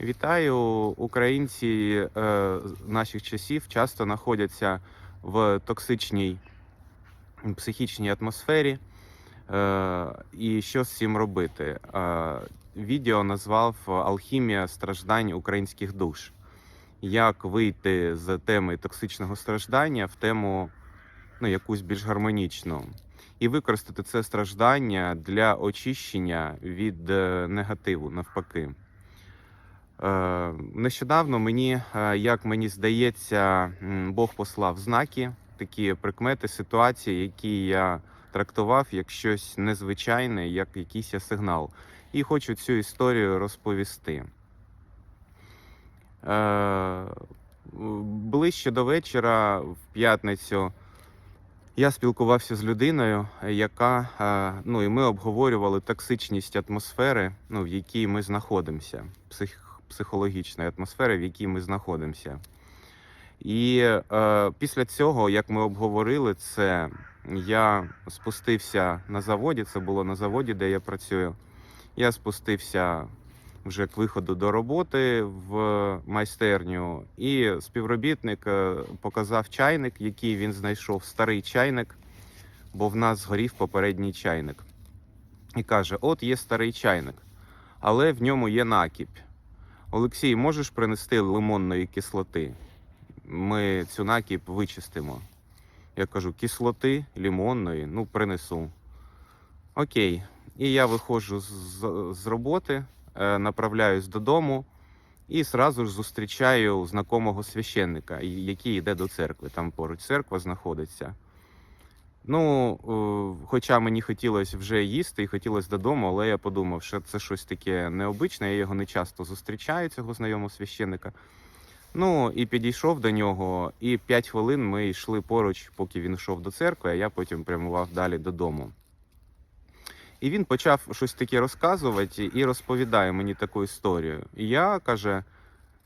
Вітаю! Українці е, наших часів часто знаходяться в токсичній психічній атмосфері. Е, і що з цим робити? Е, відео назвав Алхімія страждань українських душ. Як вийти з теми токсичного страждання в тему ну, якусь більш гармонічну, і використати це страждання для очищення від е, негативу, навпаки. Е, Нещодавно мені, е, як мені здається, Бог послав знаки, такі прикмети, ситуації, які я трактував як щось незвичайне, як якийсь сигнал. І хочу цю історію розповісти. Е, Ближче до вечора, в п'ятницю, я спілкувався з людиною, яка ну і ми обговорювали токсичність атмосфери, ну в якій ми знаходимося, псих, психологічної атмосфери, в якій ми знаходимося. І е, після цього, як ми обговорили це, я спустився на заводі. Це було на заводі, де я працюю. Я спустився вже к виходу до роботи в майстерню, і співробітник е, показав чайник, який він знайшов, старий чайник, бо в нас згорів попередній чайник. І каже: От є старий чайник, але в ньому є накіпь. Олексій, можеш принести лимонної кислоти? Ми цю накіп вичистимо. Я кажу, кислоти лимонної, ну принесу. Окей. І я виходжу з, з роботи, е, направляюсь додому і зразу ж зустрічаю знакомого священника, який йде до церкви. Там поруч церква знаходиться. Ну, е, хоча мені хотілося вже їсти і хотілося додому, але я подумав, що це щось таке необичне, я його не часто зустрічаю, цього знайомого священника. Ну, і підійшов до нього, і 5 хвилин ми йшли поруч, поки він йшов до церкви, а я потім прямував далі додому. І він почав щось таке розказувати і розповідає мені таку історію. І я каже: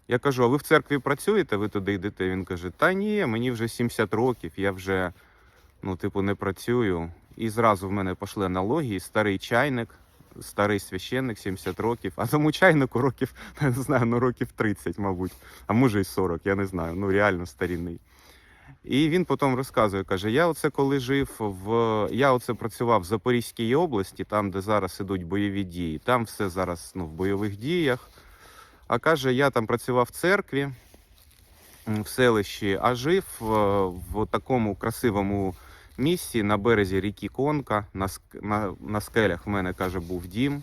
я кажу: а ви в церкві працюєте? Ви туди йдете? Він каже: Та ні, мені вже 70 років, я вже, ну, типу, не працюю. І зразу в мене пішли аналогії: старий чайник, старий священник, 70 років, а тому чайнику років, не знаю, ну років 30, мабуть, а може й 40, я не знаю, ну реально старінний. І він потім розказує, каже: я оце коли жив в я оце працював в Запорізькій області, там, де зараз ідуть бойові дії. Там все зараз ну, в бойових діях. А каже, я там працював в церкві в селищі, а жив е, в такому красивому місці на березі ріки Конка. На, на, на скелях в мене каже, був дім.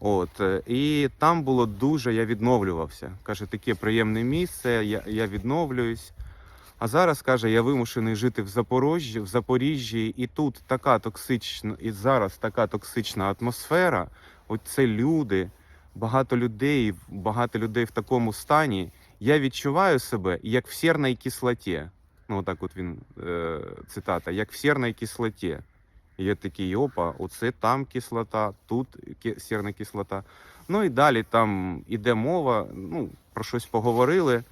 От, е, і там було дуже, я відновлювався. Каже, таке приємне місце, я, я відновлююсь. А зараз каже, я вимушений жити в Запоріжжі, в Запоріжжі, і тут така токсична, і зараз така токсична атмосфера. От це люди, багато людей, багато людей в такому стані. Я відчуваю себе як в сірній кислоті. Ну, отак от він е, цитата, як в сірній кислоті. І я такий, опа, оце там кислота, тут сірна кислота. Ну і далі там іде мова, ну, про щось поговорили.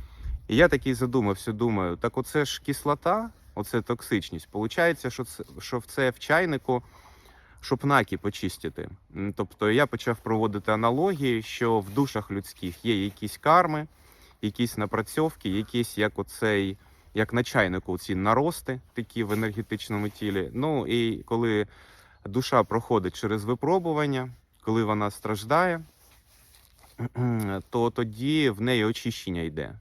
І я такий задумався, думаю, так оце ж кислота, оце токсичність. Получається, що це що в це в чайнику, щоб наки почистити. Тобто я почав проводити аналогії, що в душах людських є якісь карми, якісь напрацьовки, якісь як оцей, як на чайнику, ці нарости, такі в енергетичному тілі. Ну і коли душа проходить через випробування, коли вона страждає, то тоді в неї очищення йде.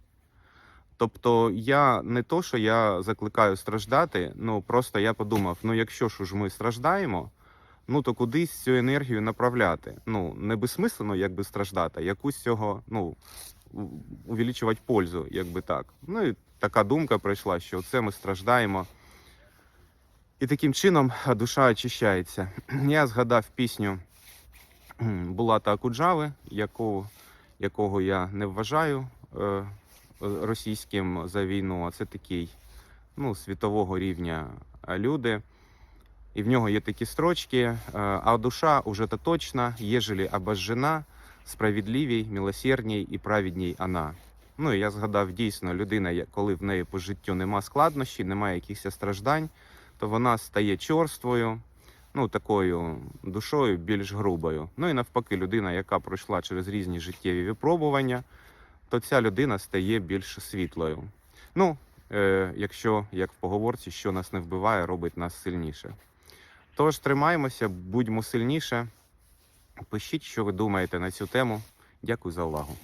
Тобто я не то, що я закликаю страждати, ну просто я подумав: ну якщо ж ми страждаємо, ну то кудись цю енергію направляти. Ну не безсмислено, якби страждати, якусь цього, ну увеличувати пользу, якби так. Ну і така думка прийшла, що це ми страждаємо. І таким чином душа очищається. Я згадав пісню Булата Акуджави, яку, якого я не вважаю е, російським за війну, а це такий ну, світового рівня е, люди. І в нього є такі строчки: е, а душа уже то точно, ежели обожжена, справедливій, милосердній і праведній вона. Ну і я згадав дійсно, людина, коли в неї по життю нема складнощів, немає якихось страждань, то вона стає чорствою, ну, такою душою більш грубою. Ну і навпаки, людина, яка пройшла через різні життєві випробування, то ця людина стає більш світлою. Ну, е, якщо, як в поговорці, що нас не вбиває, робить нас сильніше. Тож тримаємося, будьмо сильніше. Пишіть, що ви думаєте на цю тему. Дякую за увагу.